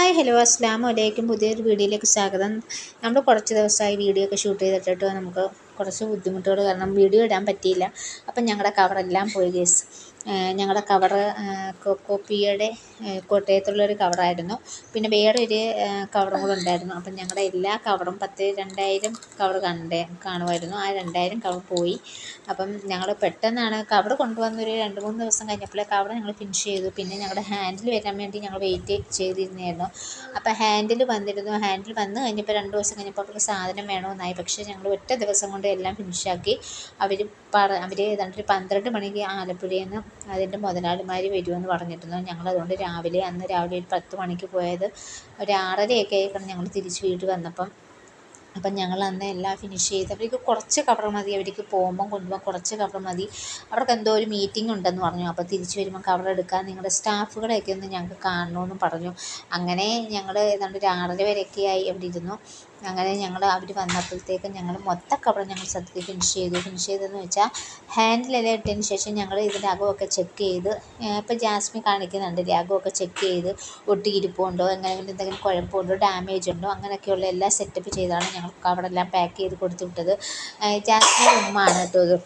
Hi hello അസ്ലാം വലൈക്കും പുതിയൊരു വീഡിയോയിലേക്ക് സ്വാഗതം. നമ്മൾ കുറച്ച് ദിവസമായി വീഡിയോ ഒക്കെ ഷൂട്ട് ചെയ്തിട്ട് നമുക്ക് കുറച്ച് ബുദ്ധിമുട്ടുകൾ കാരണം വീഡിയോ ഇടാൻ പറ്റിയില്ല. അപ്പം ഞങ്ങളുടെ കവറെല്ലാം പോയി ഗേസ് ഞങ്ങളുടെ കവർ കോപ്പിയുടെ കോട്ടയത്തുള്ളൊരു കവറായിരുന്നു പിന്നെ വേറെ ഒരു കവറും കൂടെ ഉണ്ടായിരുന്നു. അപ്പം ഞങ്ങളുടെ എല്ലാ കവറും പത്ത് രണ്ടായിരം കവർ കണ്ടേ കാണുമായിരുന്നു. ആ രണ്ടായിരം കവർ പോയി. അപ്പം ഞങ്ങൾ പെട്ടെന്നാണ് കവർ കൊണ്ടുവന്നൊരു രണ്ട് മൂന്ന് ദിവസം കഴിഞ്ഞപ്പോഴേ കവർ ഞങ്ങൾ ഫിനിഷ് ചെയ്തു. പിന്നെ ഞങ്ങളുടെ ഹാൻഡിൽ വരാൻ വേണ്ടി ഞങ്ങൾ വെയിറ്റ് ചെയ്തിരുന്നായിരുന്നു അപ്പം ഹാൻഡിൽ വന്നിരുന്നു. ഹാൻഡിൽ വന്ന് കഴിഞ്ഞപ്പോൾ രണ്ട് ദിവസം കഴിഞ്ഞപ്പോൾ അവർക്ക് സാധനം വേണമെന്നായി പക്ഷേ ഞങ്ങൾ ഒറ്റ ദിവസം കൊണ്ട് എല്ലാം ഫിനിഷാക്കി അവർ പറ അവർ ഏതാണ്ട് ഒരു പന്ത്രണ്ട് മണിക്ക് ആലപ്പുഴയിൽ നിന്ന് അതിന്റെ മുതലാളിമാർ വരുമെന്ന് പറഞ്ഞിരുന്നു. ഞങ്ങൾ അതുകൊണ്ട് രാവിലെ അന്ന് രാവിലെ ഒരു പത്ത് മണിക്ക് പോയത് ഒരു ആറരയൊക്കെ ആയിക്കണം ഞങ്ങൾ തിരിച്ച് വീട്ടിൽ വന്നപ്പം. അപ്പം ഞങ്ങൾ അന്ന് എല്ലാം ഫിനിഷ് ചെയ്ത് അവർക്ക് കുറച്ച് കവർ മതി അവർക്ക് പോകുമ്പം കൊണ്ടുപോകാൻ കുറച്ച് കവർ മതി. അവർക്ക് എന്തോ ഒരു മീറ്റിംഗ് ഉണ്ടെന്ന് പറഞ്ഞു. അപ്പോൾ തിരിച്ച് വരുമ്പോൾ കവർ എടുക്കാൻ നിങ്ങളുടെ സ്റ്റാഫുകളെയൊക്കെ ഒന്ന് ഞങ്ങൾക്ക് കാണണമെന്ന് പറഞ്ഞു. അങ്ങനെ ഞങ്ങൾ ഏതാണ്ട് ഒരു ആറര വരെയൊക്കെ ആയി അവിടെ ഇരുന്നു. അങ്ങനെ ഞങ്ങൾ അവർ വന്നപ്പോഴത്തേക്കും ഞങ്ങൾ മൊത്തം കവർ ഞങ്ങൾ സത്യത്തിൽ ഫിനിഷ് ചെയ്തു. ഫിനിഷ് ചെയ്തതെന്ന് വെച്ചാൽ ഹാൻഡിലെല്ലാം ഇട്ടതിന് ശേഷം ഞങ്ങൾ ഇതിന്റെ അകമൊക്കെ ചെക്ക് ചെയ്ത് ഇപ്പോൾ ജാസ്മിൻ കാണിക്കുന്നുണ്ട് അകമൊക്കെ ചെക്ക് ചെയ്ത് ഒട്ടിയിരിപ്പുണ്ടോ എങ്ങനെ എന്തെങ്കിലും കുഴപ്പമുണ്ടോ? ഡാമേജ് ഉണ്ടോ? അങ്ങനെയൊക്കെയുള്ള എല്ലാം സെറ്റപ്പ് ചെയ്താണ് ഞങ്ങൾ കവറെല്ലാം പാക്ക് ചെയ്ത് കൊടുത്തു വിട്ടത്. ജാസ്മിൻ ഉമ്മയാണ് കേട്ടോ ഇത്.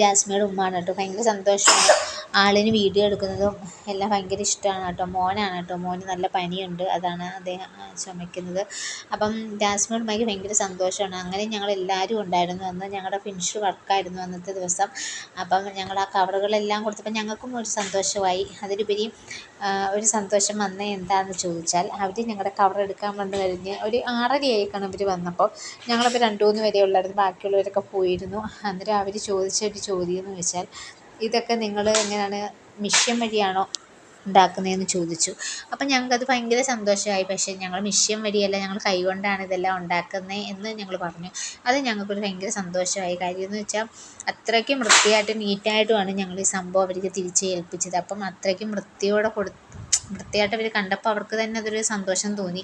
ജാസ്മിയുടെ ഉമ്മയാണ് കേട്ടോ. ഭയങ്കര സന്തോഷമാണ്. ആളിന് വീഡിയോ എടുക്കുന്നതും എല്ലാം ഭയങ്കര ഇഷ്ടമാണ് കേട്ടോ. മോനാണ് കേട്ടോ. മോന് നല്ല പനിയുണ്ട്. അതാണ് അദ്ദേഹം ചുമയ്ക്കുന്നത്. അപ്പം ജാസ്മിൻ ഉമ്മയ്ക്ക് ഭയങ്കര സന്തോഷമാണ്. അങ്ങനെ ഞങ്ങൾ എല്ലാവരും ഉണ്ടായിരുന്നു അന്ന്. ഞങ്ങളുടെ ഫിനിഷ് വർക്കായിരുന്നു അന്നത്തെ ദിവസം. അപ്പം ഞങ്ങൾ ആ കവറുകളെല്ലാം കൊടുത്തപ്പോൾ ഞങ്ങൾക്കും ഒരു സന്തോഷമായി. അതിലുപരി ഒരു സന്തോഷം വന്നത് എന്താണെന്ന് ചോദിച്ചാൽ അവർ ഞങ്ങളുടെ കവർ എടുക്കാൻ വന്നു കഴിഞ്ഞ് ഒരു ആറരയായിക്കാണ് ഇവർ വന്നപ്പോൾ. ഞങ്ങളിപ്പോൾ രണ്ട് മൂന്ന് വരെ ഉള്ളായിരുന്നു. ബാക്കിയുള്ളവരൊക്കെ പോയിരുന്നു. അന്നേരം അവർ ചോദിച്ച ഒരു ചോദ്യം എന്ന് വെച്ചാൽ ഇതൊക്കെ നിങ്ങൾ എങ്ങനെയാണ് മിഷ്യൻ വഴിയാണോ ഉണ്ടാക്കുന്നതെന്ന് ചോദിച്ചു. അപ്പം ഞങ്ങൾക്കത് ഭയങ്കര സന്തോഷമായി. പക്ഷേ ഞങ്ങൾ മിഷ്യൻ വഴിയല്ല ഞങ്ങൾ കൈകൊണ്ടാണ് ഇതെല്ലാം ഉണ്ടാക്കുന്നത് എന്ന് ഞങ്ങൾ പറഞ്ഞു. അത് ഞങ്ങൾക്കൊരു ഭയങ്കര സന്തോഷമായി. കാര്യം എന്ന് വെച്ചാൽ അത്രയ്ക്കും വൃത്തിയായിട്ടും നീറ്റായിട്ടുമാണ് ഞങ്ങൾ ഈ സംഭവം അവർക്ക് തിരിച്ച് ഏൽപ്പിച്ചത്. അപ്പം അത്രയ്ക്കും വൃത്തിയോടെ കൊടു വൃത്തിയായിട്ട് അവർ കണ്ടപ്പോൾ അവർക്ക് തന്നെ അതൊരു സന്തോഷം തോന്നി.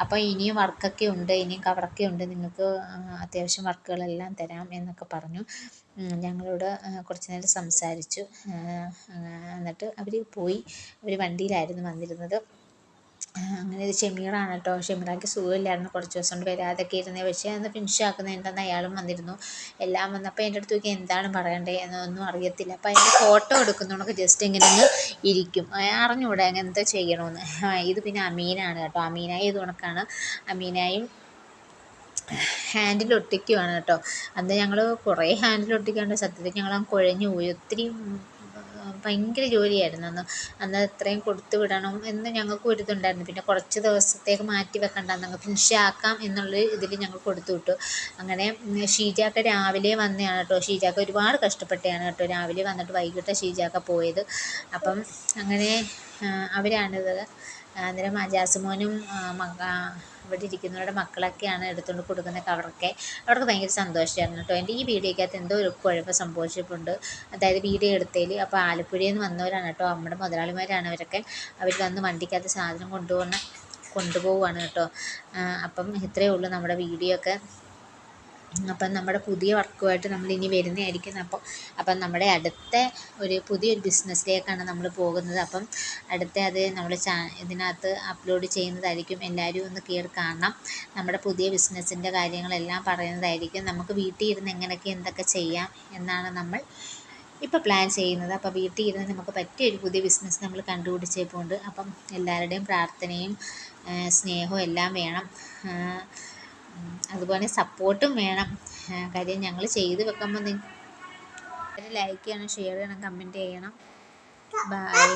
അപ്പോൾ ഇനിയും വർക്കൊക്കെ ഉണ്ട് ഇനിയും കവറൊക്കെ ഉണ്ട് നിങ്ങൾക്ക് അത്യാവശ്യം വർക്കുകളെല്ലാം തരാം എന്നൊക്കെ പറഞ്ഞു. ഞങ്ങളോട് കുറച്ച് നേരം സംസാരിച്ചു. എന്നിട്ട് അവർ പോയി. അവർ വണ്ടിയിലായിരുന്നു വന്നിരുന്നത്. അങ്ങനെ ഒരു ഷെമീറാണ് കേട്ടോ. ഷെമീറാക്ക് സുഖമില്ലായിരുന്നു കുറച്ച് ദിവസം കൊണ്ട് വരാതൊക്കെ ഇരുന്നത് പക്ഷേ അന്ന് ഫിനിഷ് ആക്കുന്നതിന്റെ അയാളും വന്നിരുന്നു. എല്ലാം വന്നപ്പോൾ എന്റെ അടുത്ത് നോക്കി എന്താണ് പറയണ്ടേ എന്നൊന്നും അറിയത്തില്ല. അപ്പോൾ അതിന്റെ ഫോട്ടോ എടുക്കുന്നവണൊക്കെ ജസ്റ്റ് ഇങ്ങനെ ഒന്ന് ഇരിക്കും. അറിഞ്ഞുകൂടെ എന്താ ചെയ്യണമെന്ന് ഇത് പിന്നെ അമീനാണ് കേട്ടോ. അമീനായി ഇത് കണക്കാണ്. അമീനായും ഹാൻഡിൽ ഒട്ടിക്കുവാണ് കേട്ടോ. അന്ന് ഞങ്ങൾ കുറേ ഹാൻഡിൽ ഒട്ടിക്കാണ്ട് സത്യത്തിൽ ഞങ്ങൾ കുഴഞ്ഞു പോയി. ഒത്തിരി ഭയങ്കര ജോലിയായിരുന്നു. അന്ന് അന്ന് എത്രയും കൊടുത്തു വിടണം എന്ന് ഞങ്ങൾക്ക് ഒരു ഇതുണ്ടായിരുന്നു. പിന്നെ കുറച്ച് ദിവസത്തേക്ക് മാറ്റി വെക്കണ്ട എന്നങ്ങ് ഫിനിഷ് ആക്കാം എന്നുള്ള ഇതിൽ ഞങ്ങൾ കൊടുത്തു വിട്ടു. അങ്ങനെ ഷീജാക്ക രാവിലെ വന്നതാണ് കേട്ടോ. ഷീജാക്ക ഒരുപാട് കഷ്ടപ്പെട്ടാണ് കേട്ടോ രാവിലെ വന്നിട്ട് വൈകിട്ട് ഷീജാക്ക പോയത്. അപ്പം അങ്ങനെ അവരാണിത്. അന്നേരം ജാസുമോനും ഇവിടെ ഇരിക്കുന്നവരുടെ മക്കളൊക്കെയാണ് എടുത്തുകൊണ്ട് കൊടുക്കുന്ന കവറൊക്കെ. അവർക്ക് ഭയങ്കര സന്തോഷമായിരുന്നു കേട്ടോ. എന്റെ ഈ വീഡിയോക്കകത്ത് എന്തോ ഒരു കുഴപ്പം സംഭവിച്ചിട്ടുണ്ട്. അതായത് വീഡിയോ എടുത്തതിൽ അപ്പോൾ ആലപ്പുഴയിൽ നിന്ന് വന്നവരാണ് കേട്ടോ. നമ്മുടെ മുതലാളിമാരാണ് അവരൊക്കെ. അവർ വന്ന് വണ്ടിക്കകത്ത് സാധനം കൊണ്ടുപോകുന്ന കൊണ്ടുപോവുകയാണ് കേട്ടോ. അപ്പം ഇത്രയേ ഉള്ളൂ നമ്മുടെ വീഡിയോ ഒക്കെ അപ്പം നമ്മുടെ പുതിയ വർക്കുമായിട്ട് നമ്മൾ ഇനി വരുന്നതായിരിക്കും. അപ്പം അപ്പം നമ്മുടെ അടുത്ത ഒരു പുതിയൊരു ബിസിനസ്സിലേക്കാണ് നമ്മൾ പോകുന്നത്. അപ്പം അടുത്ത അത് നമ്മൾ ചാ ഇതിനകത്ത് അപ്ലോഡ് ചെയ്യുന്നതായിരിക്കും. എല്ലാവരും ഒന്ന് കയറി കാണണം. നമ്മുടെ പുതിയ ബിസിനസ്സിന്റെ കാര്യങ്ങളെല്ലാം പറയുന്നതായിരിക്കും. നമുക്ക് വീട്ടിൽ ഇരുന്ന് എങ്ങനെയൊക്കെ എന്തൊക്കെ ചെയ്യാം എന്നാണ് നമ്മൾ ഇപ്പോൾ പ്ലാൻ ചെയ്യുന്നത്. അപ്പോൾ വീട്ടിൽ ഇരുന്ന് നമുക്ക് പറ്റിയ ഒരു പുതിയ ബിസിനസ് നമ്മൾ കണ്ടുപിടിച്ചേപ്പോണ്ട് അപ്പം എല്ലാവരുടെയും പ്രാർത്ഥനയും സ്നേഹവും എല്ലാം വേണം. അതുപോലെ സപ്പോർട്ടും വേണം. കാര്യം ഞങ്ങൾ ചെയ്ത് വെക്കുമ്പോൾ ലൈക്ക് ചെയ്യണം ഷെയർ ചെയ്യണം കമന്റ് ചെയ്യണം. ബൈ